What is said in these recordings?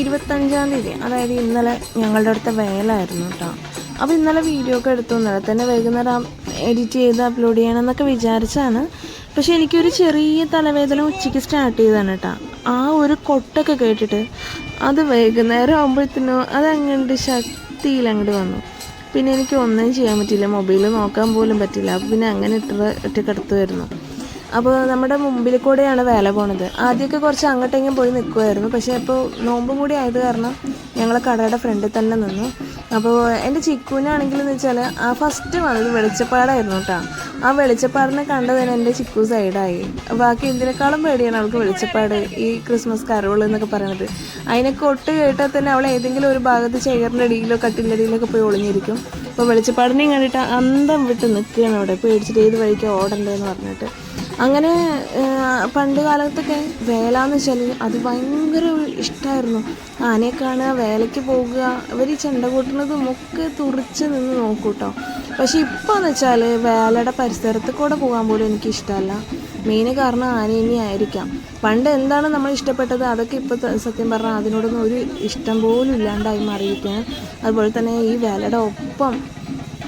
ഇരുപത്തഞ്ചാം തീയതി അതായത് ഇന്നലെ ഞങ്ങളുടെ അടുത്ത വേലായിരുന്നു കേട്ടോ അപ്പോൾ ഇന്നലെ വീഡിയോ ഒക്കെ എടുത്തു. ഇന്നലെ തന്നെ വൈകുന്നേരം എഡിറ്റ് ചെയ്ത് അപ്ലോഡ് ചെയ്യണമെന്നൊക്കെ വിചാരിച്ചാണ്. പക്ഷെ എനിക്കൊരു ചെറിയ തലവേദന ഉച്ചയ്ക്ക് സ്റ്റാർട്ട് ചെയ്താണ് കേട്ടോ ആ ഒരു കൊട്ടൊക്കെ കേട്ടിട്ട് അത് വൈകുന്നേരം ആകുമ്പോഴത്തേനോ അതങ്ങോട്ട് ശക്തിയിൽ അങ്ങോട്ട് വന്നു. പിന്നെ എനിക്ക് ഒന്നും ചെയ്യാൻ പറ്റില്ല മൊബൈൽ നോക്കാൻ പോലും പറ്റില്ല അപ്പോൾ പിന്നെ അങ്ങനെ ഇട്ട് ഇട്ട് കിടത്തുമായിരുന്നു അപ്പോൾ നമ്മുടെ മുമ്പിൽ കൂടെയാണ് വേല പോണത്. ആദ്യമൊക്കെ കുറച്ച് അങ്ങോട്ടെങ്കിലും പോയി നിൽക്കുമായിരുന്നു പക്ഷേ ഇപ്പോൾ നോമ്പും കൂടി ആയത് കാരണം ഞങ്ങൾ കടയുടെ ഫ്രണ്ടിൽ തന്നെ നിന്നു. അപ്പോൾ എന്റെ ചിക്കുവിനാണെങ്കിൽ എന്ന് വെച്ചാൽ ആ ഫസ്റ്റ് വന്നത് വെളിച്ചപ്പാടായിരുന്നു കേട്ടോ. ആ വെളിച്ചപ്പാടിനെ കണ്ടത് തന്നെ എന്റെ ചിക്കു സൈഡായി. ബാക്കി എന്തിനേക്കാളും പേടിയാണ് അവൾക്ക് വെളിച്ചപ്പാട് ഈ ക്രിസ്മസ് കരോൾ എന്നൊക്കെ പറയണത്. അതിനൊക്കെ ഒട്ട് കേട്ടാൽ തന്നെ അവൾ ഏതെങ്കിലും ഒരു ഭാഗത്ത് ചെയറിന്റെ അടിയിലോ കട്ടിന്റെ അടിയിലൊക്കെ പോയി ഒളിഞ്ഞിരിക്കും. അപ്പോൾ വെളിച്ചപ്പാടിനെയും കണ്ടിട്ട് അന്തം വിട്ട് നിൽക്കുകയാണ് അവിടെ. പേടിച്ചിട്ട് ഏത് വഴിക്ക് ഓടണ്ടേന്ന് പറഞ്ഞിട്ട്. അങ്ങനെ പണ്ട് കാലത്തൊക്കെ വേല എന്ന് വെച്ചാൽ അത് ഭയങ്കര ഇഷ്ടമായിരുന്നു ആനയെ കാണുക വേലയ്ക്ക് പോകുക ഇവർ ഈ ചെണ്ട കൂട്ടുന്നതും ഒക്കെ തുറിച്ച് നിന്ന് നോക്കൂട്ടോ പക്ഷെ ഇപ്പോൾ എന്ന് വെച്ചാൽ വേലയുടെ പരിസരത്ത് കൂടെ പോകാൻ പോലും എനിക്ക് ഇഷ്ടമല്ല. മെയിൻ കാരണം ആന ഇനി പണ്ട് എന്താണ് നമ്മൾ ഇഷ്ടപ്പെട്ടത്? അതൊക്കെ ഇപ്പോൾ സത്യം പറഞ്ഞാൽ അതിനോടൊന്നും ഒരു ഇഷ്ടം പോലും ഇല്ലാണ്ടായി മാറിയിരിക്കുകയാണ്. അതുപോലെ തന്നെ ഈ വേലയുടെ ഒപ്പം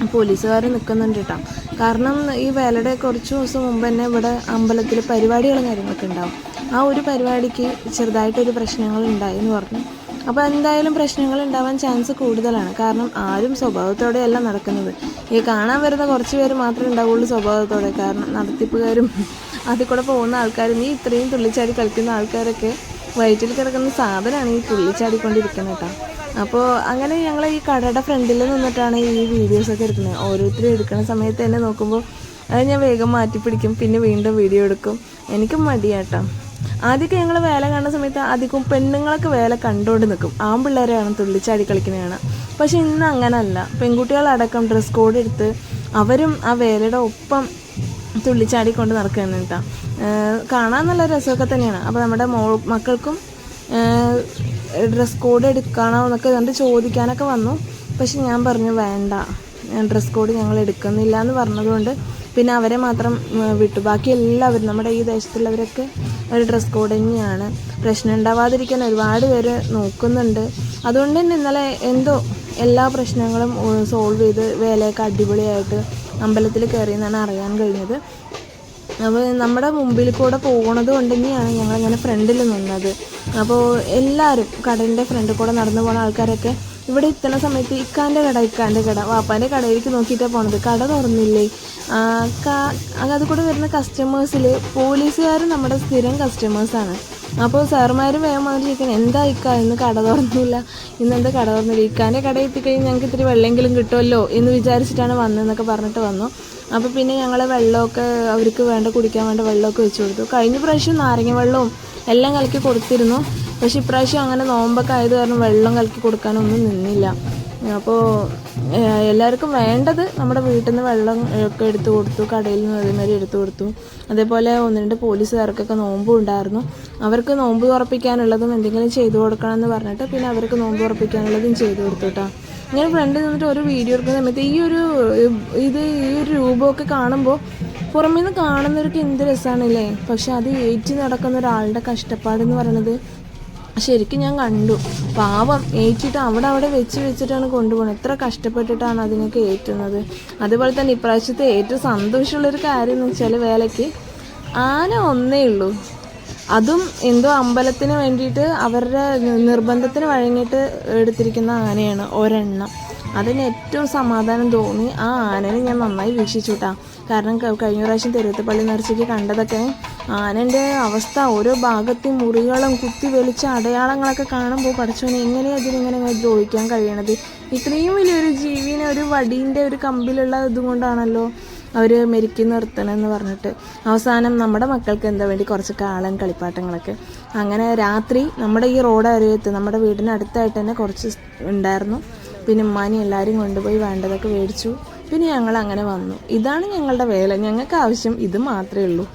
പോലീസുകാർ നിൽക്കുന്നുണ്ട് കേട്ടോ. കാരണം ഈ വേലയുടെ കുറച്ച് ദിവസം മുമ്പ് തന്നെ ഇവിടെ അമ്പലത്തിൽ പരിപാടികളും കാര്യങ്ങളൊക്കെ ഉണ്ടാവും. ആ ഒരു പരിപാടിക്ക് ചെറുതായിട്ടൊരു പ്രശ്നങ്ങൾ ഉണ്ടായി എന്ന് പറഞ്ഞു. അപ്പോൾ എന്തായാലും പ്രശ്നങ്ങൾ ഉണ്ടാവാൻ ചാൻസ് കൂടുതലാണ്. കാരണം ആരും സ്വഭാവത്തോടെയല്ല നടക്കുന്നത്. ഈ കാണാൻ വരുന്ന കുറച്ച് പേര് മാത്രമേ ഉണ്ടാവുള്ളൂ സ്വഭാവത്തോടെ. കാരണം നടത്തിപ്പുകാരും അതിൽ കൂടെ പോകുന്ന ആൾക്കാരും ഈ ഇത്രയും തുള്ളിച്ചാടി കളിക്കുന്ന ആൾക്കാരൊക്കെ വയറ്റിൽ കിടക്കുന്ന സാധനമാണ് ഈ തുള്ളിച്ചാടിക്കൊണ്ടിരിക്കുന്നത് കേട്ടോ. അപ്പോൾ അങ്ങനെ ഞങ്ങൾ ഈ കടയുടെ ഫ്രണ്ടിൽ നിന്നിട്ടാണ് ഈ വീഡിയോസൊക്കെ എടുക്കുന്നത്. ഓരോരുത്തരും എടുക്കുന്ന സമയത്ത് തന്നെ നോക്കുമ്പോൾ അത് ഞാൻ വേഗം മാറ്റി പിടിക്കും പിന്നെ വീണ്ടും വീഡിയോ എടുക്കും. എനിക്കും മടിയാട്ടോ ആദ്യമൊക്കെ ഞങ്ങൾ വേല കാണുന്ന സമയത്ത് അധികം പെണ്ണുങ്ങളൊക്കെ വേല കണ്ടുകൊണ്ട് നിൽക്കും. ആൺപിള്ളേരെയാണ് തുള്ളിച്ചാടി കളിക്കുന്നതാണ്. പക്ഷെ ഇന്ന് അങ്ങനല്ല. പെൺകുട്ടികളടക്കം ഡ്രസ് കോഡ് എടുത്ത് അവരും ആ വേലയുടെ ഒപ്പം തുള്ളിച്ചാടിക്കൊണ്ട് നടക്കുകയാണ് കേട്ടോ. കാണാൻ നല്ല രസമൊക്കെ തന്നെയാണ്. അപ്പോൾ നമ്മുടെ മോ മക്കൾക്കും ഡ്രസ് കോഡ് എടുക്കണോ എന്നൊക്കെ കണ്ട് ചോദിക്കാനൊക്കെ വന്നു. പക്ഷെ ഞാൻ പറഞ്ഞു വേണ്ട. ഡ്രസ് കോഡ് ഞങ്ങൾ എടുക്കുന്നില്ല എന്ന് പറഞ്ഞതുകൊണ്ട് പിന്നെ അവരെ മാത്രം വിട്ടു. ബാക്കി എല്ലാവരും നമ്മുടെ ഈ ദേശത്തുള്ളവരൊക്കെ ഒരു ഡ്രസ് കോഡ് തന്നെയാണ്. പ്രശ്നം ഉണ്ടാവാതിരിക്കാൻ ഒരുപാട് പേര് നോക്കുന്നുണ്ട്. അതുകൊണ്ട് തന്നെ ഇന്നലെ എന്തോ എല്ലാ പ്രശ്നങ്ങളും സോൾവ് ചെയ്ത് വേലയൊക്കെ അടിപൊളിയായിട്ട് അമ്പലത്തിൽ കയറി എന്നാണ് അറിയാൻ കഴിഞ്ഞത്. അപ്പോൾ നമ്മുടെ മുമ്പിൽ കൂടെ പോകുന്നത് കൊണ്ട് തന്നെയാണ് ഞങ്ങളിങ്ങനെ ഫ്രണ്ടിൽ നിന്നത്. അപ്പോൾ എല്ലാവരും കടലിന്റെ ഫ്രണ്ടിൽ കൂടെ നടന്നു പോകുന്ന ആൾക്കാരൊക്കെ ഇവിടെ എത്തുന്ന സമയത്ത് ഇക്കാന്റെ കട ഇക്കാന്റെ കട വാപ്പാന്റെ കടയിലേക്ക് നോക്കിയിട്ടാണ് പോണത്. കട തുറന്നില്ലേ? അത് കൂടെ വരുന്ന കസ്റ്റമേഴ്സിൽ പോലീസുകാർ നമ്മുടെ സ്ഥിരം കസ്റ്റമേഴ്സാണ് അപ്പോൾ സാറുമാർ വേഗം വന്നിട്ട് എന്താ ഇക്ക ഇന്ന് കട തുറന്നില്ല? ഇന്ന് എന്താ കട തുറന്നില്ല? ഇക്കാന്റെ കട എത്തിക്കഴിഞ്ഞാൽ ഞങ്ങൾക്ക് ഇത്തിരി വെള്ളമെങ്കിലും കിട്ടുമല്ലോ? എന്ന് വിചാരിച്ചിട്ടാണ് വന്നതെന്നൊക്കെ പറഞ്ഞിട്ട് വന്നു. അപ്പോൾ പിന്നെ ഞങ്ങൾ വെള്ളമൊക്കെ അവർക്ക് വേണ്ട കുടിക്കാൻ വേണ്ട വെള്ളമൊക്കെ വെച്ച് കൊടുത്തു. കഴിഞ്ഞ പ്രാവശ്യം നാരങ്ങ വെള്ളവും എല്ലാം കലക്കി കൊടുത്തിരുന്നു. പക്ഷേ ഇപ്രാവശ്യം അങ്ങനെ നോമ്പൊക്കെ ആയത് കാരണം വെള്ളം കലക്കി കൊടുക്കാനൊന്നും നിന്നില്ല. അപ്പോൾ എല്ലാവർക്കും വേണ്ടത് നമ്മുടെ വീട്ടിൽ നിന്ന് വെള്ളം ഒക്കെ എടുത്ത് കൊടുത്തു കടയിൽ നിന്ന് അതേമാതിരി എടുത്തു കൊടുത്തു. അതേപോലെ ഒന്ന് രണ്ട് പോലീസുകാർക്കൊക്കെ നോമ്പും ഉണ്ടായിരുന്നു. അവർക്ക് നോമ്പ് ഉറപ്പിക്കാനുള്ളതും എന്തെങ്കിലും ചെയ്തു കൊടുക്കണം എന്ന് പറഞ്ഞിട്ട് പിന്നെ അവർക്ക് നോമ്പ് ഉറപ്പിക്കാനുള്ളതും ചെയ്തു കൊടുത്തു കേട്ടോ ഇങ്ങനെ ഫ്രണ്ടിൽ നിന്നിട്ട് ഒരു വീഡിയോ എടുക്കുന്ന സമയത്ത് ഈ ഒരു ഇത് ഈ ഒരു രൂപമൊക്കെ കാണുമ്പോൾ പുറമേ നിന്ന് കാണുന്നവർക്ക് എന്ത് രസമാണല്ലേ പക്ഷെ അത് ഏറ്റി നടക്കുന്ന ഒരാളുടെ കഷ്ടപ്പാടെന്ന് പറയണത് ശരിക്കും ഞാൻ കണ്ടു. പാവം ഏറ്റിട്ട് അവിടെ അവിടെ വെച്ച് വെച്ചിട്ടാണ് കൊണ്ടുപോകുന്നത് എത്ര കഷ്ടപ്പെട്ടിട്ടാണ് അതിനൊക്കെ ഏറ്റുന്നത്. അതുപോലെ തന്നെ ഇപ്രാവശ്യത്തെ ഏറ്റവും സന്തോഷമുള്ളൊരു കാര്യം എന്ന് വെച്ചാൽ വേലയ്ക്ക് ആന ഒന്നേ ഉള്ളൂ. അതും എന്തോ അമ്പലത്തിന് വേണ്ടിയിട്ട് അവരുടെ നിർബന്ധത്തിന് വഴങ്ങിയിട്ട് എടുത്തിരിക്കുന്ന ആനയാണ് ഒരെണ്ണം. അതിന് ഏറ്റവും സമാധാനം തോന്നി. ആ ആനനെ ഞാൻ നന്നായി വീക്ഷിച്ചു കാരണം കഴിഞ്ഞ പ്രാവശ്യം തെരുവത്തപ്പള്ളി നേർച്ചയ്ക്ക് കണ്ടതൊക്കെ ആനന്റെ അവസ്ഥ. ഓരോ ഭാഗത്തെ മുറികളും കുത്തി വലിച്ച അടയാളങ്ങളൊക്കെ കാണുമ്പോൾ പഠിച്ചോനെ എങ്ങനെ അതിനിങ്ങനെ ദ്രോഹിക്കാൻ കഴിയണത്? ഇത്രയും വലിയൊരു ജീവിനെ ഒരു വടീന്റെ ഒരു കമ്പിലുള്ള ഇതുകൊണ്ടാണല്ലോ അവർ മെരുക്കി നിർത്തണമെന്ന് പറഞ്ഞിട്ട്. അവസാനം നമ്മുടെ മക്കൾക്ക് എന്താ വേണ്ടി? കുറച്ച് കാളൻ കളിപ്പാട്ടങ്ങളൊക്കെ. അങ്ങനെ രാത്രി നമ്മുടെ ഈ റോഡ് അരികത്ത് നമ്മുടെ വീടിനടുത്തായിട്ട് തന്നെ കുറച്ച് ഉണ്ടായിരുന്നു. പിന്നെ ഉമ്മാനി എല്ലാവരും കൊണ്ടുപോയി വേണ്ടതൊക്കെ മേടിച്ചു. പിന്നെ ഞങ്ങൾ അങ്ങനെ വന്നു. ഇതാണ് ഞങ്ങളുടെ വേല. ഞങ്ങൾക്ക് ആവശ്യം ഇത് മാത്രമേ ഉള്ളൂ.